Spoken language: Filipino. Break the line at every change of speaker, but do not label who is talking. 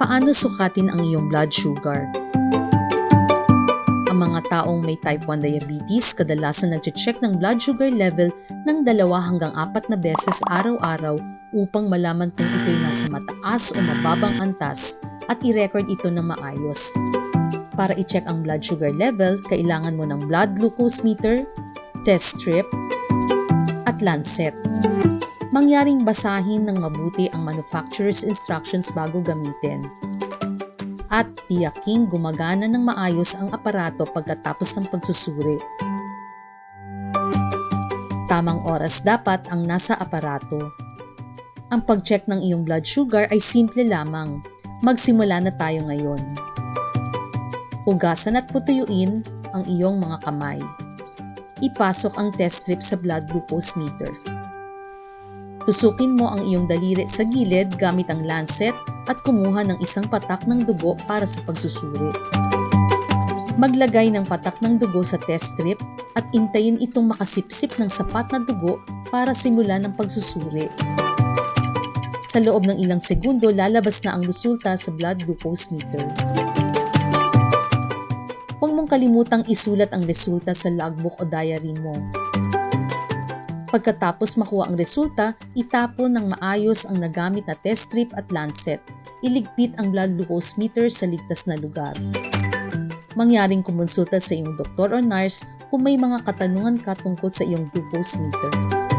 Paano sukatin ang iyong blood sugar? Ang mga taong may type 1 diabetes kadalasan nagche-check ng blood sugar level ng dalawa hanggang apat na beses araw-araw upang malaman kung ito'y nasa mataas o mababang antas at i-record ito ng maayos. Para i-check ang blood sugar level, kailangan mo ng blood glucose meter, test strip, at lancet. Mangyaring basahin ng mabuti ang manufacturer's instructions bago gamitin. At tiyaking gumagana ng maayos ang aparato pagkatapos ng pagsusuri. Tamang oras dapat ang nasa aparato. Ang pag-check ng iyong blood sugar ay simple lamang. Magsimula na tayo ngayon. Hugasan at putuyuin ang iyong mga kamay. Ipasok ang test strip sa blood glucose meter. Tusukin mo ang iyong daliri sa gilid gamit ang lancet at kumuha ng isang patak ng dugo para sa pagsusuri. Maglagay ng patak ng dugo sa test strip at intayin itong makasipsip ng sapat na dugo para simulan ng pagsusuri. Sa loob ng ilang segundo, lalabas na ang resulta sa blood glucose meter. Huwag mong kalimutang isulat ang resulta sa logbook o diary mo. Pagkatapos makuha ang resulta, itapon ng maayos ang nagamit na test strip at lancet. Iligpit ang blood glucose meter sa ligtas na lugar. Mangyaring kumonsulta sa iyong doktor o nurse kung may mga katanungan ka tungkol sa iyong glucose meter.